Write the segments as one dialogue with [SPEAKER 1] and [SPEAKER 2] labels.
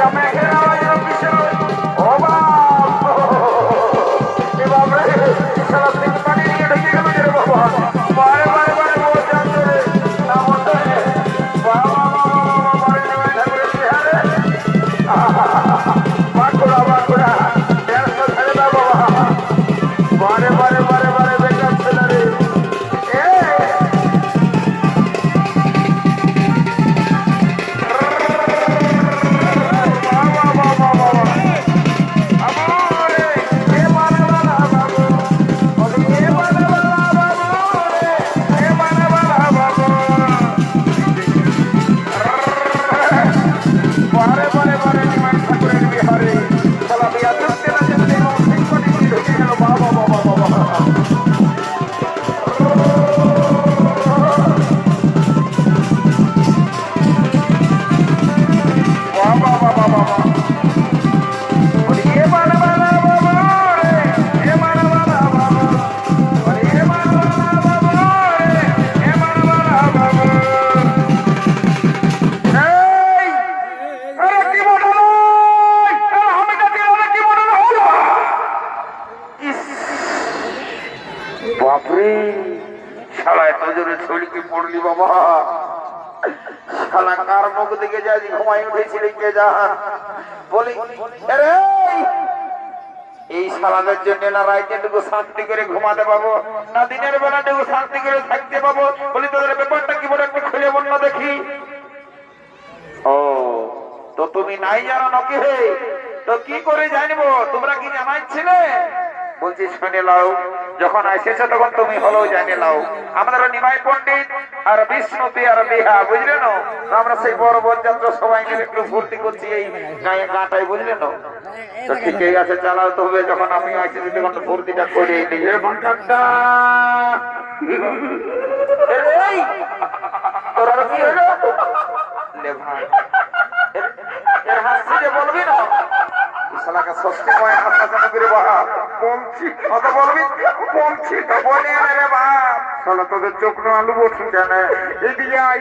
[SPEAKER 1] Jamaica. এই সালাদের জন্য না রাইতেটুকু শান্তি করে ঘুমাতে পাবো, না দিনের বেলাটুকু শান্তি করে থাকতে পাবো? বলি, তোদের ব্যাপারটা কি বলে একটু খুলে বল না দেখি। ও, তো তুমি নাই জানো নাকি হে? তো কি করে জানব? তোমরা কি জানাইছিলে বলছি, শুনে লাও যখন আসেছে তখন তুমি হলেও জানি লাও আমাদের নিমাই পন্ডিত আর বিষ্ণু আর বিহা, বুঝলে আমরা সেই বড় বনযাত্রা সবাই মিলে একটু ফুর্তি করছি এই গায়ে গাটাই বুঝলে না? আছে, চালাও যখন নিজের তোর বলবি না? শালাকা সস্তি কয় আস্তে আস্তে করে বাপ কমছি কত বলবি? কমছি তো বলে না রে শালা তোদের চোখ না আলু বসুন জানে এদিকে আই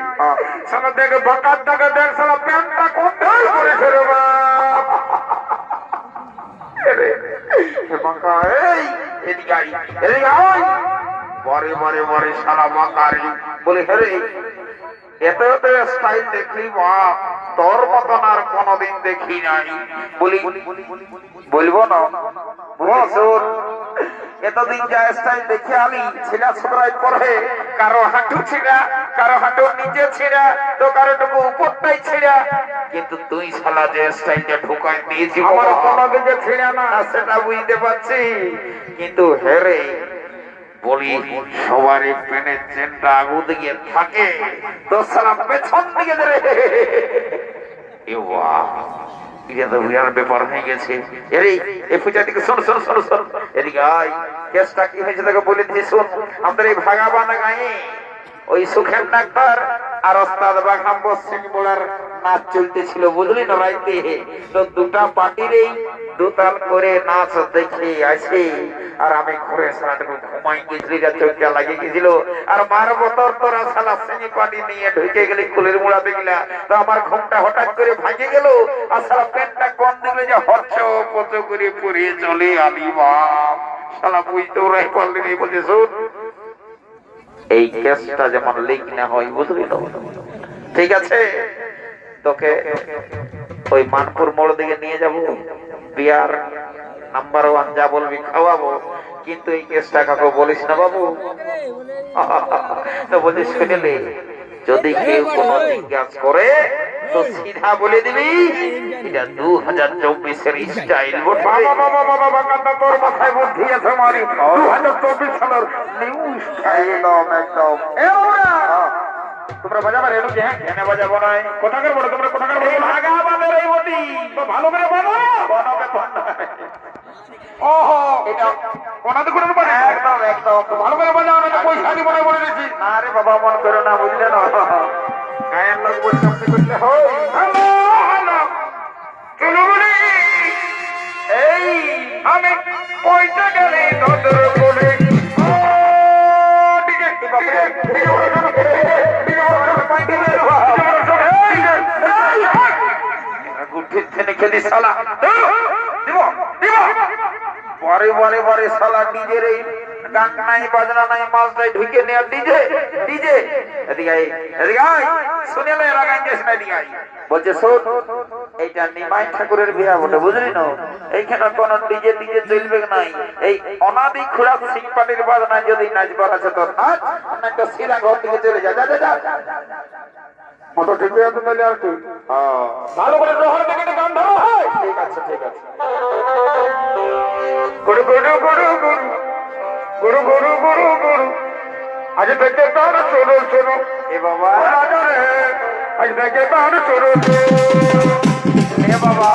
[SPEAKER 1] শালা দেখে, বকার টাকা দেখ, শালা প্যান্টটা কোথায় করেছে রে বাপ বলে, হেরে, এত এত স্টাইল দেখলি বাপ তোর মতন আর কোনদিন দেখি নাই। বলি বলব না। এতদিন যা স্টাইল দেখে আমি ছিলা ছোটরাই পরে কারও হাঁটু ছিঁড়া কারও হাঁটু নিচে ছিঁড়া তো কারও টুকু উপরটাই ছিঁড়া। কিন্তু তুই শালা যে স্টাইলটা ঢুকায় দিয়েছি আমার কোনো যে ছিঁড়া না সেটা বুঝতে পারছি। কিন্তু হেরে বলি, সবার পেনের চেনটা আগু দিয়ে থাকে। পেছন দিকে হয়ে গেছে। এরে, এ শোন বলে শোন। আমাদের এই ভাগাবানা গায়ে, ওই সুখের ডাক্তার আর ওস্তাদ বাগাম নাচ চলতেছিল রাইতে তো দুটা এই দুতাল করে নাচ দেখে আসে। আর আমি ঘুরে সারাটুকু ঘুমাই চোখটা লাগে গেছিল। আর মার বতর তোরা সালা নিয়ে ঢুকে গেলি কুলের মুড়া দেখলা। তো আমার ঘুমটা হঠাৎ করে ভাঙে গেল, আর সারা পেনটা কম দিলে যে হচ্ছ পচ করে পরে চলে আলি বাপ। সালা বুঝতেও রাই পারলি বলছে এই কেসটা যেমন লিক না হয়, বুঝলি তো? ঠিক আছে? তোকে ওই মানপুর মোড় দিকে নিয়ে যাব, বিয়ার নাম্বার ওয়ান যা বলবি খাওয়াবো। কিন্তু এই কেসটা কাকু বলিস না বাবু। তো বলিস, শুনিলি যদি কেউ কোনো জিজ্ঞাস করে তো সিধা বলে দিবি? এটা দু হাজার চব্বিশের স্টাইল চব্বিশ তোমরা ভালো করে বলো। কোনা তো কোন পারে একদম একদম ভালো করে বলে আমি তো পয়সা দিব না বলে দিছি আরে বাবা খেলি সালা দিব দিব পরে পরে পরে শালা ডিজের এই গান নাই বাজনা নাই মাছ নাই ঢুকে নেওয়া ডিজে ডিজে। এদিকে এদিকে শুনে না বলছে শোন এইটা নিমাই ঠাকুরের বিয়া বটে বুঝলি না? এইখানে কোন ডিজে ডিজে চলবে নাই? এই অনাদি খুড়া সিং বাজনা যদি নাচবার আছে তোর নাচ না একটা ঘর থেকে চলে যা যা যা,
[SPEAKER 2] মোটর ঠিক হয়ে আছে তাহলে আর কি?
[SPEAKER 1] হ্যাঁ।
[SPEAKER 2] ভালো করে থেকে গান ধরো হয়
[SPEAKER 1] ঠিক আছে ঠিক আছে।
[SPEAKER 2] গুরু গুরু গুরু গুরু। গুরু গুরু গুরু গুরু। আজ থেকে তার শুরু শুরু।
[SPEAKER 1] এ বাবা।
[SPEAKER 2] আজ থেকে তার শুরু।
[SPEAKER 1] এ বাবা।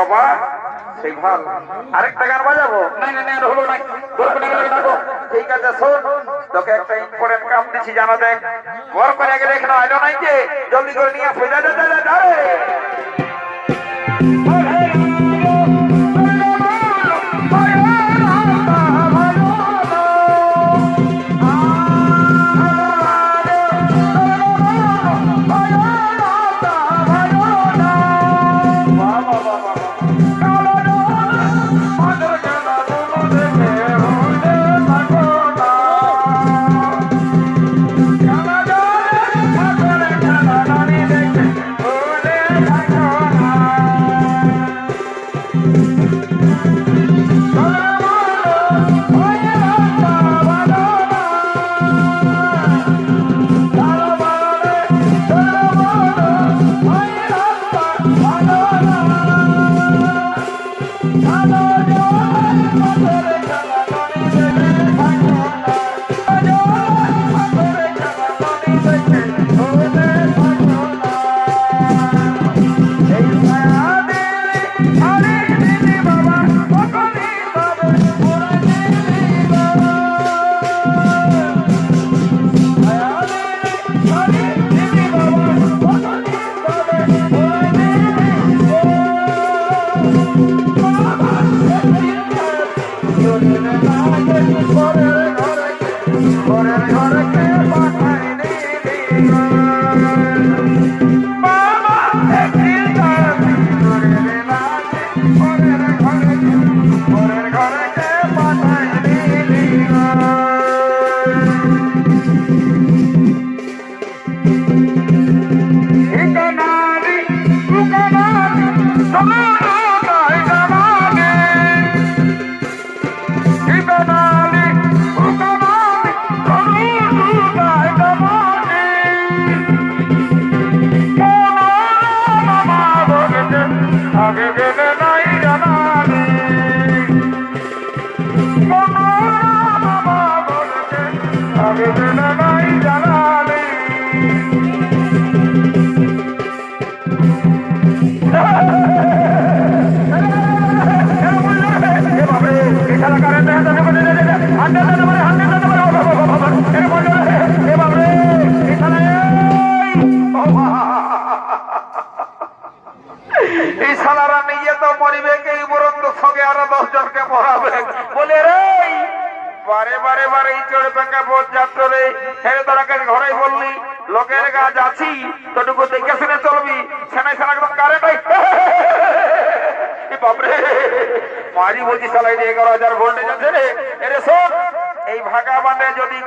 [SPEAKER 1] বাবা, সেই ভালো। আরেকটা গান বাজাবো? না ঠিক আছে, শোন, তোকে একটা ইম্পর্টেন্ট কাম দিছি, জানা দেখ। বর করে আগে দেখ আইলো নাই যে জলদি করে নিয়ে যা Mother,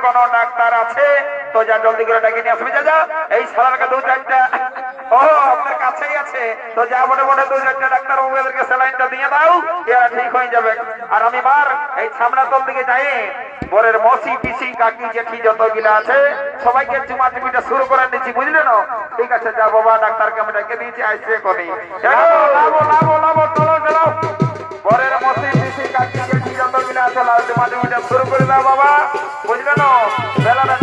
[SPEAKER 1] কোনো ডাক্তার আছে? তো যা জলদি করে ডাকি নিয়ে আসবি যা যা। এই সালারকে দু চারটা ও আপনার কাছেই আছে। তো যা মনে মনে দু চারটা ডাক্তার বাবুদেরকে স্যালাইনটা দিয়ে দাও এরা ঠিক হয়ে যাবে। আর আমি মার এই ছামনা তল দিকে যাই। বরের মসি পিসি কাকি জেঠি যত গিলা আছে সবাইকে চুমা চুমিটা শুরু করে নিচ্ছি বুঝলে না? ঠিক আছে যা বাবা ডাক্তারকে আমি ডেকে দিয়েছি আইসে কোনি লাভো লাভো লাভো চলো চলো বরের মসি পিসি কাকি বাবা বুঝলে না বেলাটা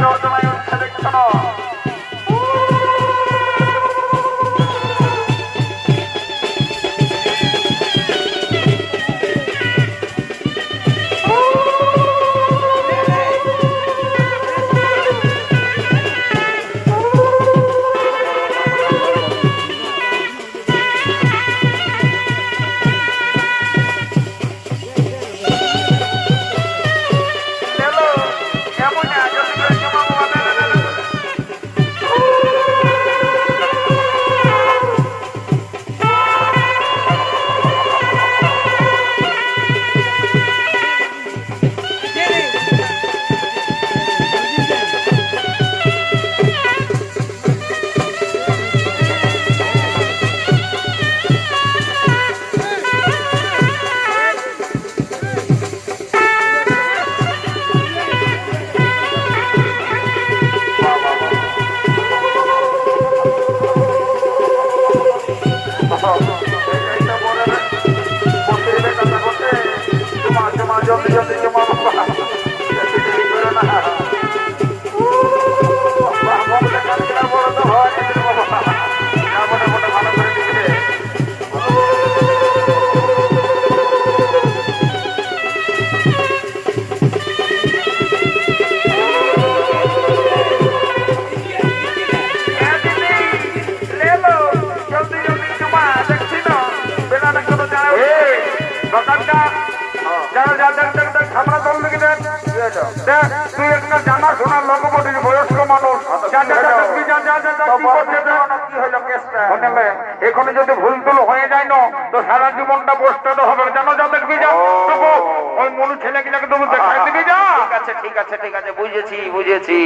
[SPEAKER 2] মনু ছেলেকে তবু দেখাই দিবি যা?
[SPEAKER 1] ঠিক আছে ঠিক আছে ঠিক আছে বুঝেছি বুঝেছি।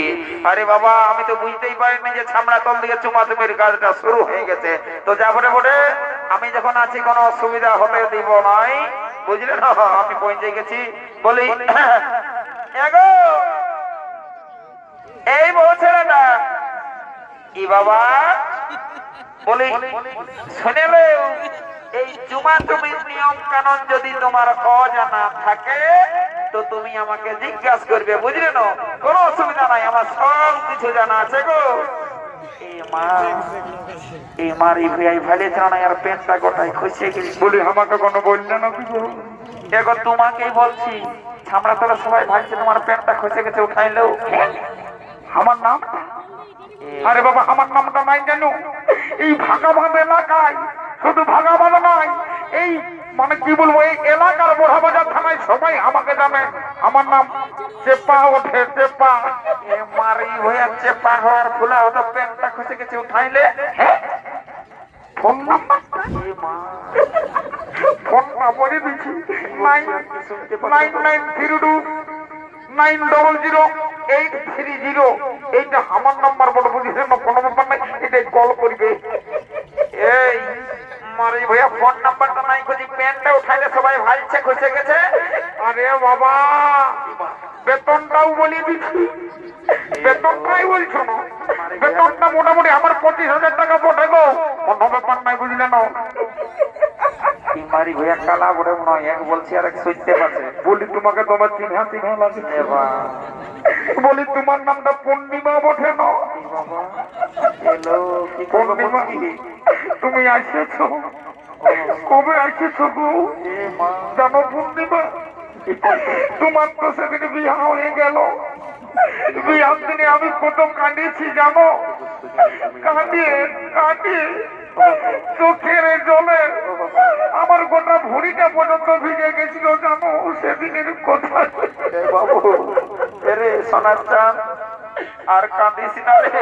[SPEAKER 1] আরে বাবা আমি তো বুঝতেই পারিনি যে ছামড়া তল দিকে চুমা কাজটা শুরু হয়ে গেছে। তো যা বলে বলে আমি যখন আছি কোনো অসুবিধা হতে দিব নাই বুঝলে না? আমি পৌঁছে গেছি। বলি এগো! এই বউ ছেলেটা। কি বাবা? বলি শুনেলে এই জুমা জমির নিয়ম কানুন যদি তোমার অজানা থাকে তো তুমি আমাকে জিজ্ঞাসা করবে বুঝলে না? কোনো অসুবিধা নাই আমার সব কিছু জানা আছে গো। মার আর
[SPEAKER 2] বলি আমাকে কোনো বললে না
[SPEAKER 1] দেখো তোমাকেই বলছি সবাই ভাবছে তোমার খসে গেছে উঠাইলেও
[SPEAKER 2] আমার নাম? আরে বাবা আমার নামটা নাই জানো এই ভাগাবাদ এলাকায় শুধু ভাগাবাদ নয়, এই মানে কি বলব, এই এলাকার বোড়া বাজার থানায় সবাই আমাকে জানে। আমার নাম চেপা ওঠে, চেপা।
[SPEAKER 1] মারি হয়ে যাচ্ছে পাহাড় ফুলা হতো, প্যান্টটা খসে গেছে, উঠাইলে
[SPEAKER 2] এইট আমার নাম্বার বলে বুঝিস কোনো ব্যাপার নাই, এটাই কল করবে।
[SPEAKER 1] এই, মারি ভাইয়া ফোন নাম্বারটা নাই খুঁজি প্যান্টটা উঠাইলে সবাই ভালছে খুশে গেছে।
[SPEAKER 2] আরে বাবা, বেতনটাও বলি দিচ্ছি। বেতনটাই বলছো না? বেতনটা মোটামুটি আমার পঁচিশ হাজার টাকা গো। কোনো ব্যাপার নাই, বুঝলে না?
[SPEAKER 1] এই মারি কালা বড় নয় এক বলছি আর এক সইতে পারছে।
[SPEAKER 2] বলি তোমাকে তোমার চিহ্না চিহ্না লাগে বলি তোমার নামটা পূর্ণিমা বটে না? তুমি আসেছো কবে আসেছো গো? জানো পূর্ণিমা? তোমার তো সেদিন বিয়া হয়ে গেল। বিহার দিনে আমি কত কাঁদিয়েছি জানো? কাঁদিয়ে কাঁদিয়ে। চোখের জলে আমার গোটা ভুড়িটা পর্যন্ত ভিজে গেছিল জানো? সেদিনের কথা।
[SPEAKER 1] বাবু এরে সোনার চান আর কাঁদিস না রে।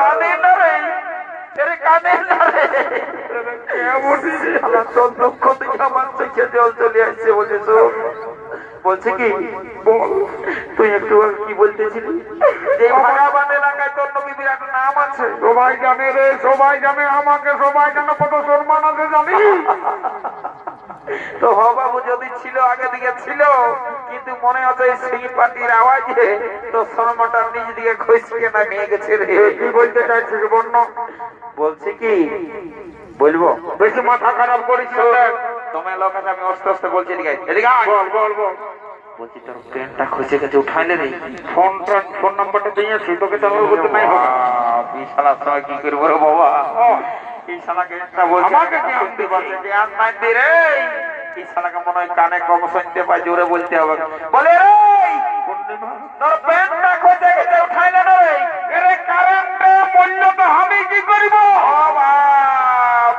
[SPEAKER 1] কাঁদে না রে কাঁদে না রে। তোর দুঃখ থেকে আমার চোখে জল চলে আসছে বলছে বলছে কি?
[SPEAKER 2] বল।
[SPEAKER 1] তুই একটু কি বলতেছিলি? যে ভাগাবান এলাকায় তোর নবী বিরাট নাম আছে।
[SPEAKER 2] সবাই জানে রে সবাই জানে আমাকে সবাই জানে কত সম্মান আছে জানি।
[SPEAKER 1] তো হ বাবু যদি ছিল আগে দিকে ছিল কিন্তু মনে সেই পার্টির আওয়াজে তো শর্মাটা নিজ দিকে গেছে রে।
[SPEAKER 2] কি বলতে চাইছিস বন্য
[SPEAKER 1] বলছি কি? বলব?
[SPEAKER 2] বেশি মাথা খারাপ করিস
[SPEAKER 1] তোমার লোক আমি আস্তে আস্তে বলছি এদিকে এদিকে
[SPEAKER 2] বল বল বল।
[SPEAKER 1] বলছি তোর ট্রেনটা খসে গেছে উঠাইলে রে
[SPEAKER 2] ফোন ফোন নাম্বারটা তোকে চালানো করতে নাই হবে।
[SPEAKER 1] বিশালা সময় কি করব রে বাবা? এই শালাকে একটা বলছে
[SPEAKER 2] আমাকে জ্ঞান
[SPEAKER 1] শুনতে পাচ্ছে জ্ঞান নাই দে রে। এই শালাকে মনে হয় কানে কম শুনতে পাই জোরে বলতে হবে। বলে রে তোর খসে গেছে উঠাইলে না রে
[SPEAKER 2] এরে মূল্য তো আমি কি করিব
[SPEAKER 1] ও বাপ!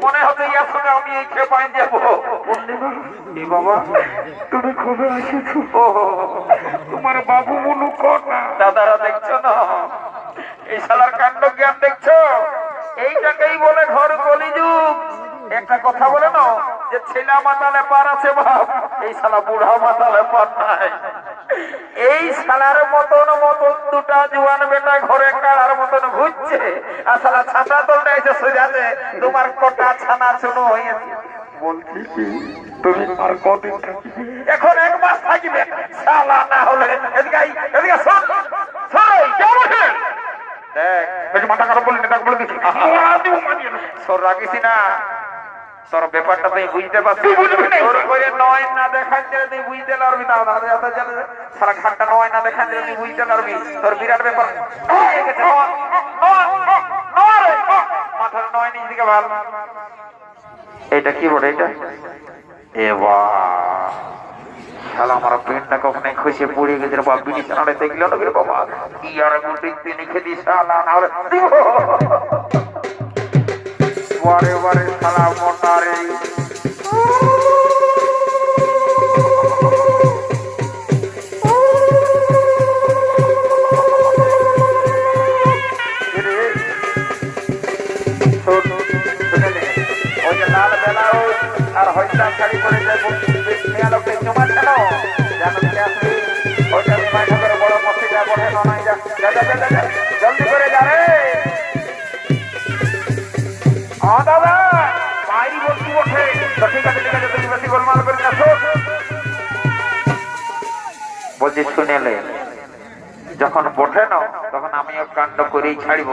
[SPEAKER 1] মনে হচ্ছে ইয়ার সঙ্গে আমি এই খেয়ে পাই যাব এ বাবা?
[SPEAKER 2] তুমি কবে আসেছো? তোমার বাবু মনু কটা
[SPEAKER 1] দাদারা দেখছ না? এই শালার কাণ্ড জ্ঞান দেখছ? এইটাকেই বলে ঘর কলিযুগ। একটা কথা বলে না যে ছেলা মাতালে পার আছে বাপ এই শালা বুড়া মাতালে পার নাই। এই শালার মতন মতন দুটা জুয়ান বেটা ঘরে কাড়ার মতন ঘুরছে আর শালা ছাতা তোলটা এসে সোজাতে তোমার কটা ছানা শুনো হয়েছে
[SPEAKER 2] বলছি কি তুমি আর কদিন
[SPEAKER 1] এখন এক মাস থাকবে শালা না হলে। এদিকে এদিকে শোন শোন এই, কে দেখ
[SPEAKER 2] মাথা খারাপ বললি না বলে দিচ্ছি।
[SPEAKER 1] তোর রাখিস না। তোর ব্যাপারটা তুই বুঝতে পারছিস? করে নয় না দেখান দিলে তুই বুঝতে পারবি না দাদা দাদা জানে সারা ঘাটটা নয় না দেখান দিলে তুই বুঝতে পারবি। তোর বিরাট ব্যাপার। মাথার নয় নিচ দিকে ভালো এটা কি বলে এটা এ বাহ শালা আমার পেনটা কখনো খুশি পড়ে গেছে বাপ বিনি সামনে দেখল না বাবা? কি আর গুটি তিনি খেদি শালা না হলে বারে বারে শালা মোটা রে এরে, শোন, শুনে নে, ওই যে লাল ব্লাউজ আর হইতা শাড়ি পরে যে মেয়া লোকটা জমা ছিল জানো কে ওইটা বড় মশি বড় নয় জলদি করে যা রে। দাদা। বাইরে বলছি, শুনেলে, যখন বঠে না তখন আমিও কাণ্ড করেই ছাড়িব।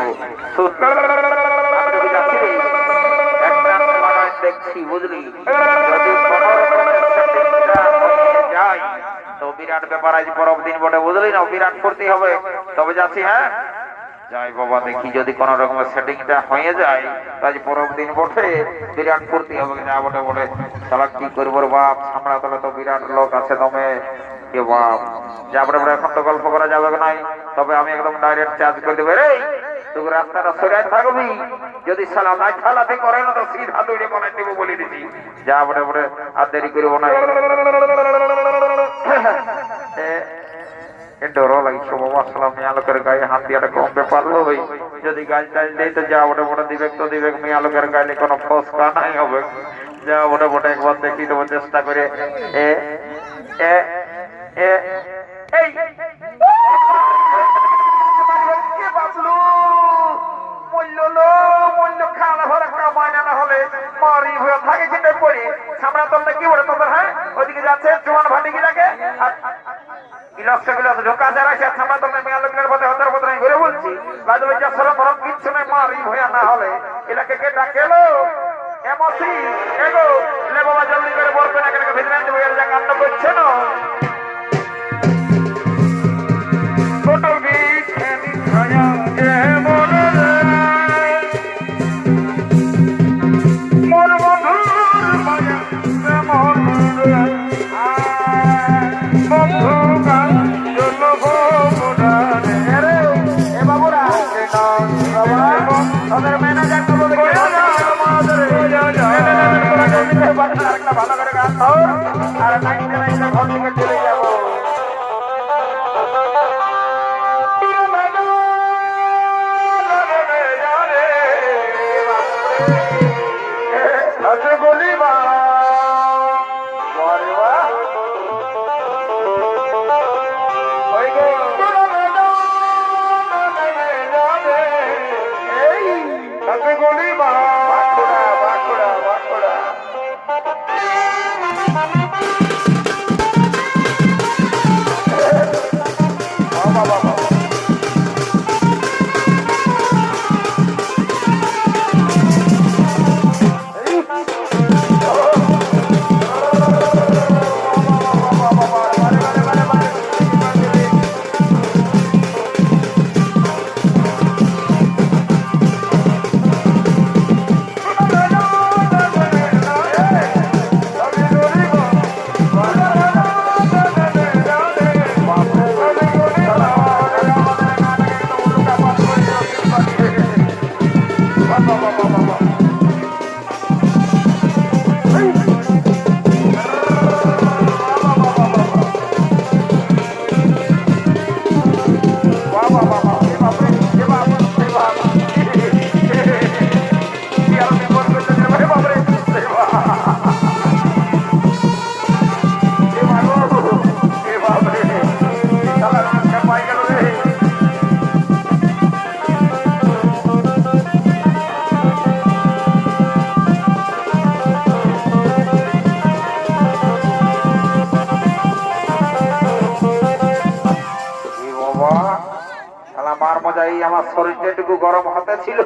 [SPEAKER 1] দেখছি, বুঝলি? হয়ে যায়, তো বিরাট ব্যাপার, আজ পরব দিন বটে। বুঝলি না? বিরাট করতে হবে। তবে যাচ্ছি হ্যাঁ? যাই বাবা, দেখি যদি কোন রকমের সেটিংটা হয়ে যায় তাই পরব দিন বটে, বিরাট ফুর্তি হবে যা বটে বটে। তাহলে কি করব বাপ আমরা তাহলে তো বিরাট লোক আছে দমে। এ বাপ, যা বটে বটে, এখন তো গল্প করা যাবে নাই? তবে আমি একদম ডাইরেক্ট চার্জ করে দেবো রে তুই রাস্তাটা সরাই থাকবি? যদি সালা নাই খালাতে করে না, তো সিধা দৌড়ে বানাই দেবো বলে দিছি। যা বটে বটে, আর দেরি করব না। ডর লাগছে, বাবা সালাম মিয়ালোকের গায়ে হাত দিয়ে কমবে পারল ভাই। যদি গাছ টাছ দেয় তো যা বটে বটে দিবে তো দিবে মিয়া লোকের গায়ে কোনো ফসকা নাই হবে। যা বটে বটে একবার দেখি দেবো চেষ্টা করে। এ এ গিলাস ঢোকা যায় রাখছে সামনে তোমরা মেয়া লোকের পথে হতার পথে ঘুরে বলছি। বাজে বাজে সরম মরম কিচ্ছু নাই মারি হয়ে না হলে। এলাকে কে ডাকেলো এমসি, এগো লে বাবা জলদি করে বলবে না কেন? ভেতরে আনতে বইয়ের যা কান্ড করছে না?
[SPEAKER 2] মার
[SPEAKER 1] মজা এই আমার শরীরটা একটু গরম হতে ছিল,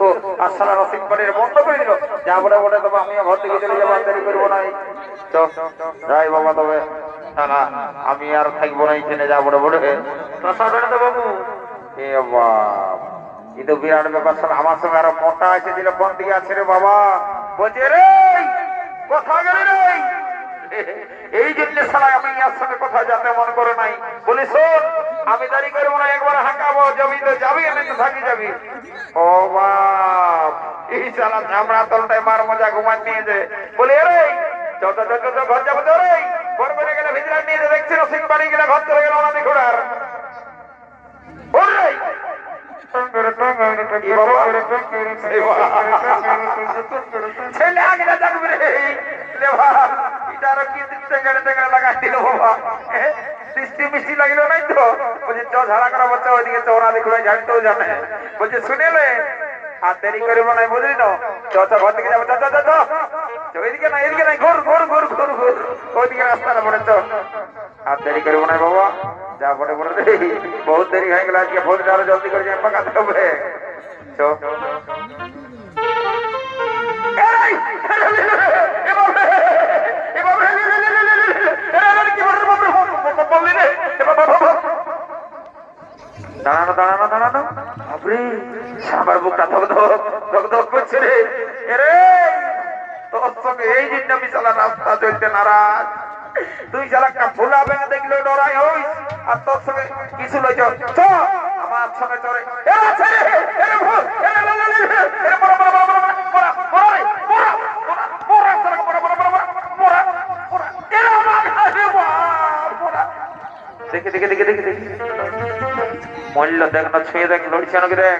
[SPEAKER 1] আর সারা রসিক বাড়ির বন্ধ করে দিল। যা বলে বলে তবে আমিও ঘর থেকে চলে যাব দেরি করব না। তো, যাই বাবা তবে, না আমি আর থাকব না এখানে যা বলে বলে। তো বাবু। এ বাবা, এই তো বিরাট ব্যাপার, শোন, আমার সঙ্গে আরও মোটা আছে দিল কোন আছে রে বাবা। বলছে রে রে? এই জন্য সালা আমি সঙ্গে কোথাও যেতে মন করে নাই। বলি, শোন, আমি দাঁড়ি করব না একবার হাঁকাবো যাবি তো যাবি আমি তো থাকি যাবি? ও বাপ, এই সালা ঝামড়া তলটায় মার মজা ঘুমান নিয়ে যে। বলি রে, যত যত ঘর যাব তো রে, ঘর বেড়ে গেলে ভিতরে নিয়ে দেখছি রসিং বাড়ি গেলে ঘর চলে গেল না আর ওরে ছেলে আগে না যাকবে রে। বাবা এটার কি দিতে গেড়ে গেড়ে লাগাই দিল বাবা। বৃষ্টি মিষ্টি লাগিল নাই তো? বলছে, চ, ঝাড়া করা বাচ্চা, ওইদিকে চৌরা দেখল জানতেও জানে। বলছে শুনেলে আর দেরি করিব নাই বুঝলি না চ চ, ঘর থেকে যাব, চ চ চ ওইদিকে না, এদিকে নাই ঘুর ঘুর ঘুর ঘুর ঘুর। ওইদিকে রাস্তাটা পড়ে আর হয়ে গেল, আজকে আরও জলদি করে পাকাতে হবে দাঁড়ানো দাঁড়ানো দাঁড়ানো বাপরে আমার বুকটা ধক ধক ধক ধক করছে রে এরে তোর সঙ্গে এই জন্য আমি শালা রাস্তা চলতে নারাজ তুই শালা একটা ফুলা দেখলে ডরাই হইস আর তোর সঙ্গে কিছু লইছ চ আমার সঙ্গে চলে এ আছে রে এরে ভূত এরে লা লা লা লা, এরে বড় বড় বড় বড় বড় বড় বড় দেখে দেখে দেখে দেখে দেখে মল্ল দেখ না ছুঁয়ে দেখ লড়ছে নাকি দেখ?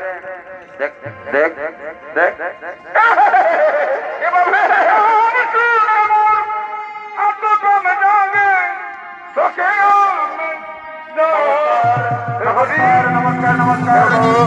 [SPEAKER 1] দেখ দেখ দেখ নমস্কার নমস্কার।